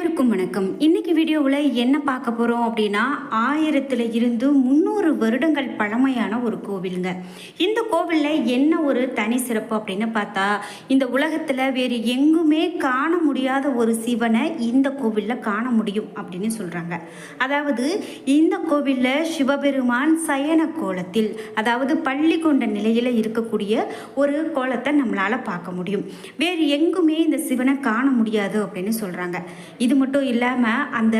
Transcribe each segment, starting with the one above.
அனைவருக்கும் வணக்கம். இன்னைக்கு வீடியோவில் என்ன பார்க்க போகிறோம் அப்படின்னா ஆயிரத்தில் இருந்து முந்நூறு வருடங்கள் பழமையான ஒரு கோவிலுங்க. இந்த கோவிலில் என்ன ஒரு தனி சிறப்பு அப்படின்னு பார்த்தா இந்த உலகத்தில் வேறு எங்குமே காண முடியாத ஒரு சிவனை இந்த கோவிலில் காண முடியும் அப்படின்னு சொல்கிறாங்க அதாவது இந்த கோவிலில் சிவபெருமான் சயன கோலத்தில் அதாவது பள்ளி கொண்ட நிலையில் இருக்கக்கூடிய ஒரு கோலத்தை நம்மளால் பார்க்க முடியும். வேறு எங்குமே இந்த சிவனை காண முடியாது அப்படின்னு சொல்கிறாங்க இது இது மட்டும் இல்லாமல் அந்த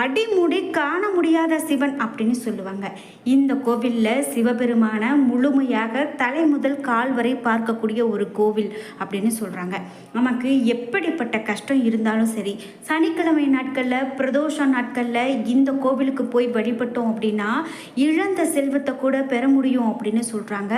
அடிமுடி காண முடியாத சிவன் அப்படின்னு சொல்லுவாங்க. இந்த கோவிலில் சிவபெருமான முழுமையாக தலை முதல் கால் வரை பார்க்கக்கூடிய ஒரு கோவில் அப்படின்னு சொல்கிறாங்க நமக்கு எப்படிப்பட்ட கஷ்டம் இருந்தாலும் சரி சனிக்கிழமை நாட்களில் பிரதோஷ நாட்களில் இந்த கோவிலுக்கு போய் வழிபட்டோம் அப்படின்னா இழந்த செல்வத்தை கூட பெற முடியும் அப்படின்னு சொல்கிறாங்க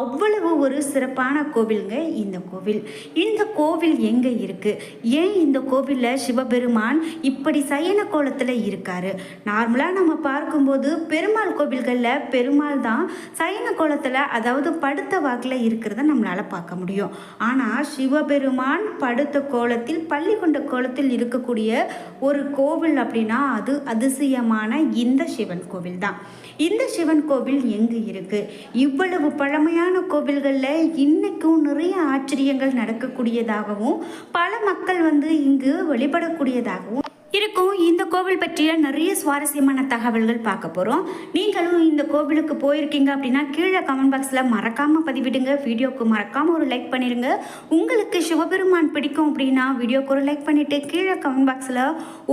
அவ்வளவு ஒரு சிறப்பான கோவிலுங்க இந்த கோவில். இந்த கோவில் எங்கே இருக்குது ஏன் இந்த கோவிலில் சிவபெருமான் இப்படி சயன கோலத்தில் இருக்காரு. நார்மலாக நம்ம பார்க்கும்போது பெருமாள் கோவில்களில் பெருமாள் தான் சயன கோலத்தில் அதாவது படுத்த வாக்கில் இருக்கிறத நம்மளால் பார்க்க முடியும். ஆனால் சிவபெருமான் படுத்த கோலத்தில் பள்ளி கொண்ட கோலத்தில் இருக்கக்கூடிய ஒரு கோவில் அப்படின்னா அது அதிசயமான இந்த சிவன் கோவில் தான். இந்த சிவன் கோவில் எங்கு இருக்குது இவ்வளவு பழமையான கோவில்களில் இன்றைக்கும் நிறைய ஆச்சரியங்கள் நடக்கக்கூடியதாகவும் பல மக்கள் வந்து இங்கு வழிபடக்கூடியதாகவும் இருக்கும். இந்த கோவில் பற்றிய நிறைய சுவாரஸ்யமான தகவல்கள் பார்க்க போகிறோம் நீங்களும் இந்த கோவிலுக்கு போயிருக்கீங்க அப்படின்னா கீழே கமெண்ட் பாக்ஸில் மறக்காமல் பதிவிடுங்க. வீடியோக்கு மறக்காமல் ஒரு லைக் பண்ணிடுங்க உங்களுக்கு சிவபெருமான் பிடிக்கும் அப்படின்னா வீடியோக்கு ஒரு லைக் பண்ணிவிட்டு கீழே கமெண்ட் பாக்ஸில்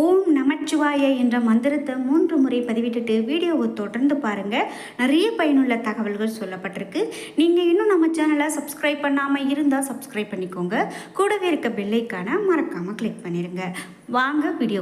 ஓம் நமச்சிவாய என்ற மந்திரத்தை மூன்று முறை பதிவிட்டுட்டு வீடியோவை தொடர்ந்து பாருங்கள் நிறைய பயனுள்ள தகவல்கள் சொல்லப்பட்டிருக்கு. நீங்கள் இன்னும் நம்ம சேனலை சப்ஸ்கிரைப் பண்ணாமல் இருந்தால் சப்ஸ்கிரைப் பண்ணிக்கோங்க. கூடவே இருக்க பெல்லைக்கான மறக்காமல் கிளிக் பண்ணிடுங்க வாங்க வீடியோ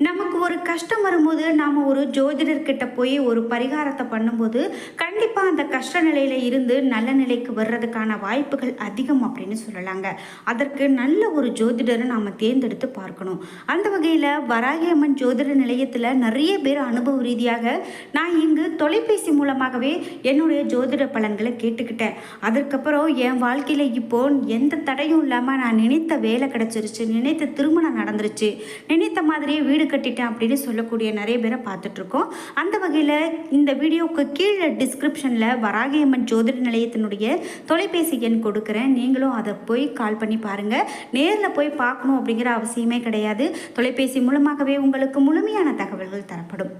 நமக்கு ஒரு கஷ்டம் வரும்போது நாம் ஒரு ஜோதிடர்கிட்ட போய் ஒரு பரிகாரத்தை பண்ணும்போது கண்டிப்பாக அந்த கஷ்ட நிலையில் இருந்து நல்ல நிலைக்கு வர்றதுக்கான வாய்ப்புகள் அதிகம் அப்படின்னு சொல்லலாங்க. அதற்கு நல்ல ஒரு ஜோதிடரை நாம் தேர்ந்தெடுத்து பார்க்கணும். அந்த வகையில் வராகியம்மன் ஜோதிட நிலையத்தில் நிறைய பேர் அனுபவ ரீதியாக நான் இங்கு தொலைபேசி மூலமாகவே என்னுடைய ஜோதிட பலன்களை கேட்டுக்கிட்டேன். அதுக்கப்புறம் என் வாழ்க்கையில் இப்போ எந்த தடையும் இல்லாமல் நான் நினைத்த வேலை கிடச்சிருச்சு நினைத்த திருமணம் நடந்துருச்சு நினைத்த மாதிரியே வீடு கட்டிட்டேன் அப்படின்னு சொல்லக்கூடிய நிறைய பேரை பார்த்துட்ருக்கோம். அந்த வகையில் இந்த வீடியோவுக்கு கீழே டிஸ்கிரிப்ஷனில் வராகியம்மன் ஜோதிட நிலையத்தினுடைய தொலைபேசி எண் கொடுக்குறேன். நீங்களும் அதை போய் கால் பண்ணி பாருங்கள் நேரில் போய் பார்க்கணும் அப்படிங்கிற அவசியமே கிடையாது. தொலைபேசி மூலமாகவே உங்களுக்கு முழுமையான தகவல்கள் தரப்படும்.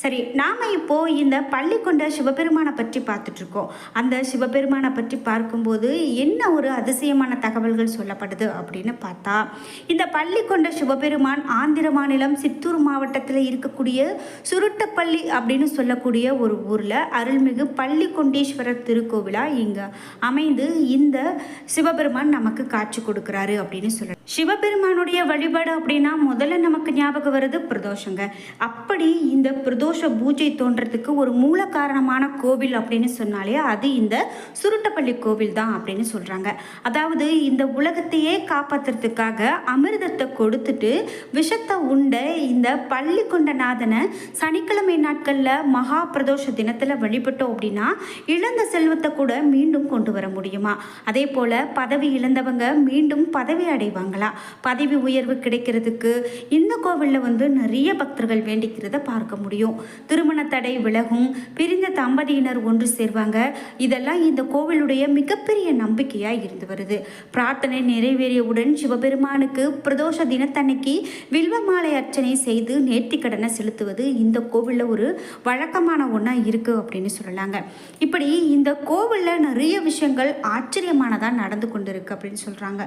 சரி நாம் இப்போ இந்த பள்ளி கொண்ட சிவபெருமானை பற்றி பார்த்துட்ருக்கோம். அந்த சிவபெருமானை பற்றி பார்க்கும்போது என்ன ஒரு அதிசயமான தகவல்கள் சொல்லப்படுது அப்படின்னு பார்த்தா இந்த பள்ளி கொண்ட சிவபெருமான் ஆந்திர மாநிலம் சித்தூர் மாவட்டத்தில் இருக்கக்கூடிய சுருட்டப்பள்ளி அப்படின்னு சொல்லக்கூடிய ஒரு ஊரில் அருள்மிகு பள்ளி கொண்டீஸ்வரர் திருக்கோவிலாக இங்கே அமைந்து இந்த சிவபெருமான் நமக்கு காட்சி கொடுக்குறாரு அப்படின்னு சொல்ல சிவபெருமானுடைய வழிபாடு அப்படின்னா முதல்ல நமக்கு ஞாபகம் வருது பிரதோஷங்க. அப்படி இந்த பிரதோஷ பூஜை தோன்றதுக்கு ஒரு மூல காரணமான கோவில் அப்படின்னு சொன்னாலே அது இந்த சுருட்டப்பள்ளி கோவில் தான் அப்படின்னு சொல்கிறாங்க அதாவது இந்த உலகத்தையே காப்பாற்றுறதுக்காக அமிர்தத்தை கொடுத்துட்டு விஷத்தை உண்ட இந்த பள்ளி கொண்டநாதனை சனிக்கிழமை நாட்களில் மகா பிரதோஷ தினத்தில் வழிபட்டோம் அப்படின்னா இழந்த செல்வத்தை கூட மீண்டும் கொண்டு வர முடியுமா? அதே போல் பதவி இழந்தவங்க மீண்டும் பதவி அடைவாங்களா? பதவி உயர்வு கிடைக்கிறதுக்கு இந்த கோவிலில் வந்து நிறைய பக்தர்கள் வேண்டிக்கிறத பார்க்க முடியும். திருமண தடை விலகும் பிரிந்த தம்பதியினர் ஒன்று சேர்வாங்க. இதெல்லாம் இந்த கோவிலுடைய மிகப்பெரிய நம்பிக்கையாக இருந்து வருது. பிரார்த்தனை நிறைவேறியவுடன் சிவபெருமானுக்கு பிரதோஷ தினத்தன்னைக்கு வில்வ மாலை அர்ச்சனை செய்து நேர்த்திக்கடனை செலுத்துவது இந்த கோவிலில் ஒரு வழக்கமான ஒன்றா இருக்குது அப்படின்னு சொல்லலாங்க. இப்படி இந்த கோவிலில் நிறைய விஷயங்கள் ஆச்சரியமானதாக நடந்து கொண்டு இருக்கு அப்படின்னு சொல்கிறாங்க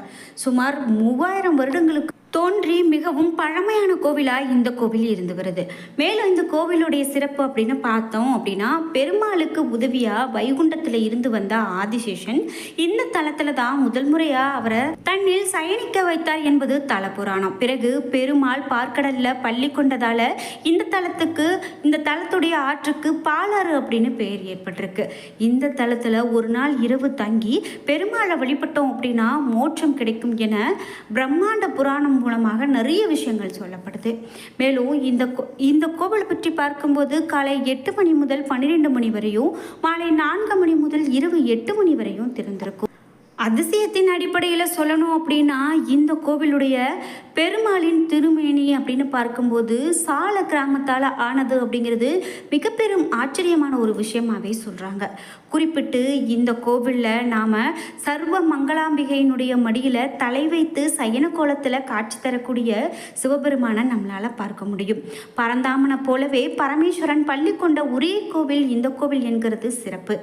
சுமார் மூவாயிரம் வருடங்களுக்கு தோன்றி மிகவும் பழமையான கோவிலாக இந்த கோவில் இருந்து வருது. மேலும் இந்த கோவிலுடைய சிறப்பு அப்படின்னு பார்த்தோம் அப்படின்னா பெருமாளுக்கு உதவியாக வைகுண்டத்தில் இருந்து வந்த ஆதிசேஷன் இந்த தலத்தில் தான் முதல் முறையாக அவரை தன்னில் சயனிக்க வைத்தார் என்பது தல புராணம் பிறகு பெருமாள் பார்க்கடலில் பள்ளி கொண்டதால் இந்த தலத்துக்கு இந்த தலத்துடைய ஆற்றுக்கு பாலாறு அப்படின்னு பெயர் ஏற்பட்டிருக்கு. இந்த தலத்தில் ஒரு நாள் இரவு தங்கி பெருமாளை வழிபட்டோம் அப்படின்னா மோட்சம் கிடைக்கும் என பிரம்மாண்ட புராணம் மூலமாக நிறைய விஷயங்கள் சொல்லப்படுது. மேலும் இந்த கோ- இந்த கோவில் பற்றி பார்க்கும்போது காலை எட்டு மணி முதல் பன்னிரெண்டு மணி வரையும் மாலை நான்கு மணி முதல் இரவு எட்டு மணி வரையும் திறந்திருக்கும். அதிசயத்தின் அடிப்படையில் சொல்லணும் அப்படின்னா இந்த கோவிலுடைய பெருமாளின் திருமேனி அப்படின்னு பார்க்கும்போது சால கிராமத்தால் ஆனது அப்படிங்கிறது மிக பெரும் ஆச்சரியமான ஒரு விஷயமாகவே சொல்கிறாங்க குறிப்பிட்டு இந்த கோவிலில் நாம் சர்வ மங்களாம்பிகையினுடைய மடியில் தலை வைத்து சயன கோலத்தில் காட்சி தரக்கூடிய சிவபெருமானை நம்மளால் பார்க்க முடியும். பரந்தாமனை போலவே பரமேஸ்வரன் பள்ளி கொண்ட ஒரே கோவில் இந்த கோவில் என்கிறது சிறப்பு.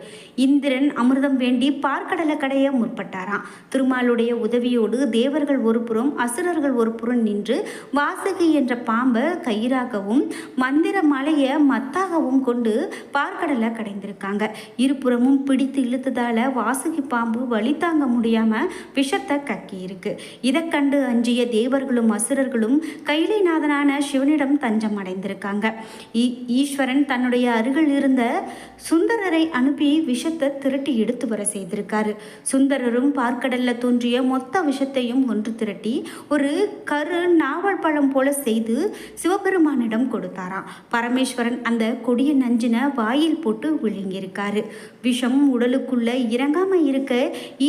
இந்திரன் அமிர்தம் வேண்டி பார்க்கடலை கடைய முற்பட்டாராம் திருமாலுடைய உதவியோடு தேவர்கள் ஒரு புறம் அசுரர்கள் ஒரு புறம் நின்று வாசகி என்ற பாம்பை கயிறாகவும் மந்திர மலையை மத்தாகவும் கொண்டு பார்க்கடலை கடைந்திருக்காங்க. இருபுறமும் பிடித்து இழுத்ததால வாசுகி பாம்பு வழி தாங்க முடியாம விஷத்தை கக்கி இருக்கு இதை கண்டு அஞ்சிய தேவர்களும் அசுரர்களும் கைலைநாதனான சிவனிடம் தஞ்சம் அடைந்திருக்காங்க. ஈஸ்வரன் தன்னுடைய அருகில் இருந்த சுந்தரரை அனுப்பி விஷத்தை திரட்டி எடுத்து வர செய்திருக்காரு. சுந்தரரும் பார்க்கடல்ல தோன்றிய மொத்த விஷத்தையும் ஒன்று திரட்டி ஒரு கரு நாவல் பழம் போல செய்து சிவபெருமானிடம் கொடுத்தாராம். பரமேஸ்வரன் அந்த கொடிய நஞ்சினை வாயில் போட்டு விழுங்கியிருக்காரு. விஷம் உடலுக்குள்ள இறங்காம இருக்க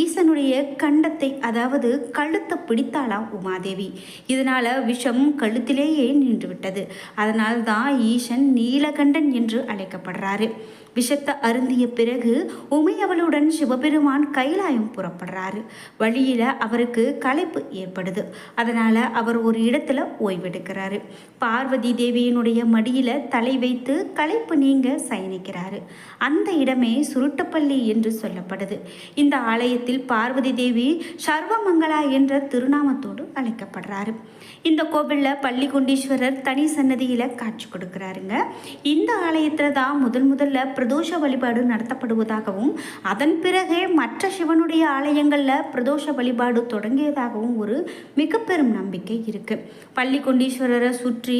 ஈசனுடைய கண்டத்தை அதாவது கழுத்தை பிடித்தாளாம் உமாதேவி. இதனால விஷம் கழுத்திலேயே நின்று விட்டது அதனால் தான் ஈசன் நீலகண்டன் என்று அழைக்கப்படுறாரு. விஷத்தை அருந்திய பிறகு உமையவளுடன் சிவபெருமான் கைலாயம் புறப்படுறாரு வழியில் அவருக்கு களைப்பு ஏற்படுது. அதனால் அவர் ஒரு இடத்துல ஓய்வெடுக்கிறாரு. பார்வதி தேவியினுடைய மடியில் தலை வைத்து களைப்பு நீங்க சயனிக்கிறாரு. அந்த இடமே சுருட்டப்பள்ளி என்று சொல்லப்படுது. இந்த ஆலயத்தில் பார்வதி தேவி சர்வமங்களா என்ற திருநாமத்தோடு அழைக்கப்படுறாரு. இந்த கோவிலில் பள்ளிகுண்டீஸ்வரர் தனி சன்னதியில் காட்சி கொடுக்குறாருங்க. இந்த ஆலயத்தில் தான் முதல் முதல்ல பிரதோஷ வழிபாடு நடத்தப்படுவதாகவும் அதன் பிறகே மற்ற சிவனுடைய ஆலயங்களில் பிரதோஷ வழிபாடு தொடங்கியதாகவும் ஒரு மிக பெரும் நம்பிக்கை இருக்கு. பள்ளிகொண்டீஸ்வரரை சுற்றி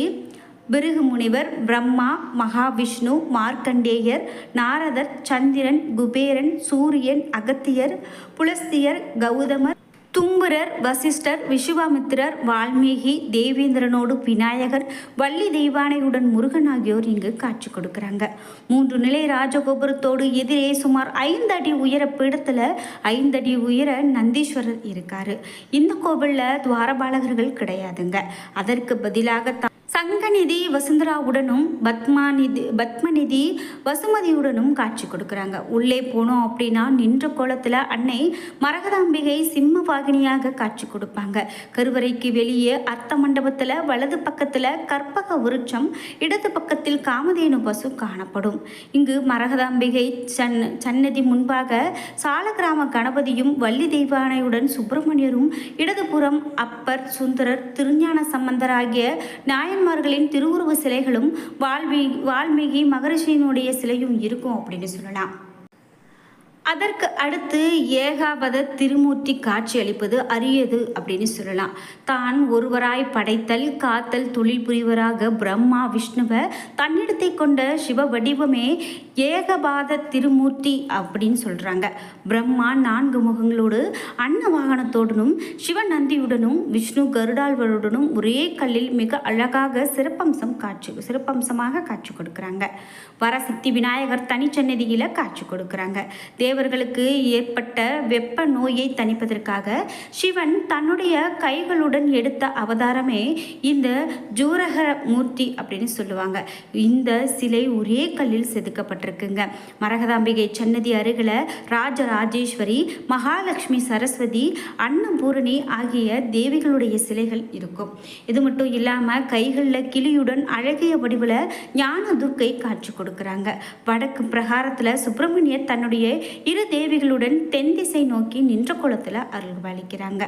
பிருகு முனிவர் பிரம்மா மகாவிஷ்ணு மார்க்கண்டேயர் நாரதர் சந்திரன் குபேரன் சூரியன் அகத்தியர் புலஸ்தியர் கௌதமர் தும்புரர் வசிஷ்டர் விஸ்வாமித்திரர் வால்மீகி தேவேந்திரனோடு விநாயகர் வள்ளி தெய்வானையுடன் முருகன் ஆகியோர் இங்கு காட்சி கொடுக்குறாங்க. மூன்று நிலை ராஜகோபுரத்தோடு எதிரே சுமார் ஐந்து அடி உயர பீடத்தில் ஐந்து அடி உயர நந்தீஸ்வரர் இருக்காரு. இந்த கோவிலில் துவாரபாலகர்கள் கிடையாதுங்க. அதற்கு பதிலாக த- சங்கநிதி வசுந்தராவுடனும் பத்மாநிதி பத்மநிதி வசுமதியுடனும் காட்சி கொடுக்குறாங்க. உள்ளே போனோம் அப்படின்னா நின்ற கோலத்தில் அன்னை மரகதாம்பிகை சிம்ம வாகினியாக காட்சி கொடுப்பாங்க. கருவறைக்கு வெளியே அர்த்த மண்டபத்தில் வலது பக்கத்தில் கற்பக விருட்சம் இடது பக்கத்தில் காமதேனு பசு காணப்படும். இங்கு மரகதாம்பிகை சன் சன்னதி முன்பாக சாலகிராம கணபதியும் வள்ளி தெய்வானையுடன் சுப்பிரமணியரும் இடதுபுறம் அப்பர் சுந்தரர் திருஞான சம்பந்தர் ஆகிய நாயன் நாயன்மார்களின் திருவுருவ சிலைகளும் வால்மீகி வால்மீகி மகரிஷியினுடைய சிலையும் இருக்கும் அப்படின்னு சொல்லலாம் அதற்கு அடுத்து ஏகாபத திருமூர்த்தி காட்சியளிப்பது அரியது அப்படின்னு சொல்லலாம். தான் ஒருவராய் படைத்தல் காத்தல் தொழில் புரிவராக பிரம்மா விஷ்ணுவை தன்னிடத்தை கொண்ட சிவ வடிவமே ஏகபாத திருமூர்த்தி அப்படின்னு சொல்கிறாங்க பிரம்மா நான்கு முகங்களோடு அன்ன வாகனத்தோடனும் சிவநந்தியுடனும் விஷ்ணு கருடாழ்வருடனும் ஒரே கல்லில் மிக அழகாக சிறப்பம்சம் காட்சி சிறப்பம்சமாக காட்சி கொடுக்குறாங்க. வரசித்தி விநாயகர் தனிச்சன்னதியில் காட்சி கொடுக்குறாங்க. தேவர்களுக்கு ஏற்பட்ட வெப்ப நோயை தணிப்பதற்காக சிவன் தன்னுடைய கைகளுடன் எடுத்த அவதாரமே இந்த ஜூரகர மூர்த்தி அப்படின்னு சொல்லுவாங்க. இந்த சிலை ஒரே கல்லில் செதுக்கப்பட்டிருக்குங்க. மரகதாம்பிகை சன்னதி அருகில் ராஜராஜேஸ்வரி மகாலட்சுமி சரஸ்வதி அன்னபூரணி ஆகிய தேவிகளுடைய சிலைகள் இருக்கும். இது மட்டும் இல்லாமல் கைகளில் கிளியுடன் அழகிய வடிவில் ஞான துர்க்கை காட்சி கொடுக்குறாங்க. வடக்கு பிரகாரத்தில் சுப்பிரமணியர் தன்னுடைய இரு தேவிகளுடன் தென் திசை நோக்கி நின்ற குளத்தில் அருள்பாலிக்கிறாங்க.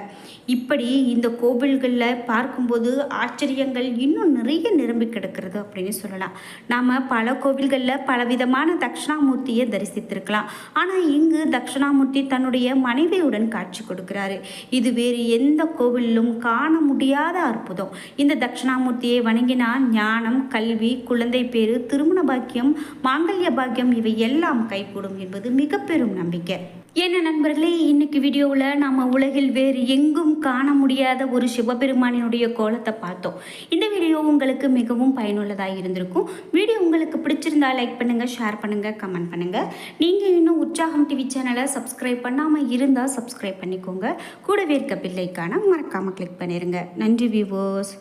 இப்படி இந்த கோவில்களில் பார்க்கும்போது ஆச்சரியங்கள் இன்னும் நிறைய நிரம்பி கிடக்கிறது அப்படின்னு சொல்லலாம். நாம் பல கோவில்களில் பலவிதமான தட்சிணாமூர்த்தியை தரிசித்திருக்கலாம். ஆனால் இங்கு தட்சிணாமூர்த்தி தன்னுடைய மனைவியுடன் காட்சி கொடுக்கிறாரு. இது வேறு எந்த கோவிலிலும் காண முடியாத அற்புதம். இந்த தட்சிணாமூர்த்தியை வணங்கினா ஞானம் கல்வி குழந்தை பேரு திருமண பாக்கியம் மாங்கல்ய பாக்கியம் இவை எல்லாம் கைகூடும் என்பது மிகப்பெரும் பெரும் நம்பிக்கை. என்ன நண்பர்களே இன்னைக்கு வீடியோவில் நாம் உலகில் வேறு எங்கும் காண முடியாத ஒரு சிவபெருமானினுடைய கோலத்தை பார்த்தோம். இந்த வீடியோ உங்களுக்கு மிகவும் பயனுள்ளதாக இருந்திருக்கும். வீடியோ உங்களுக்கு பிடிச்சிருந்தா லைக் பண்ணுங்கள் ஷேர் பண்ணுங்கள் கமெண்ட் பண்ணுங்கள் நீங்கள் இன்னும் உற்சாகம் டிவி சேனலை சப்ஸ்கிரைப் பண்ணாமல் இருந்தால் சப்ஸ்கிரைப் பண்ணிக்கோங்க. கூடவே இருக்க பில்லைக்கான மறக்காமல் கிளிக் பண்ணிடுங்க நன்றி வியூவர்ஸ்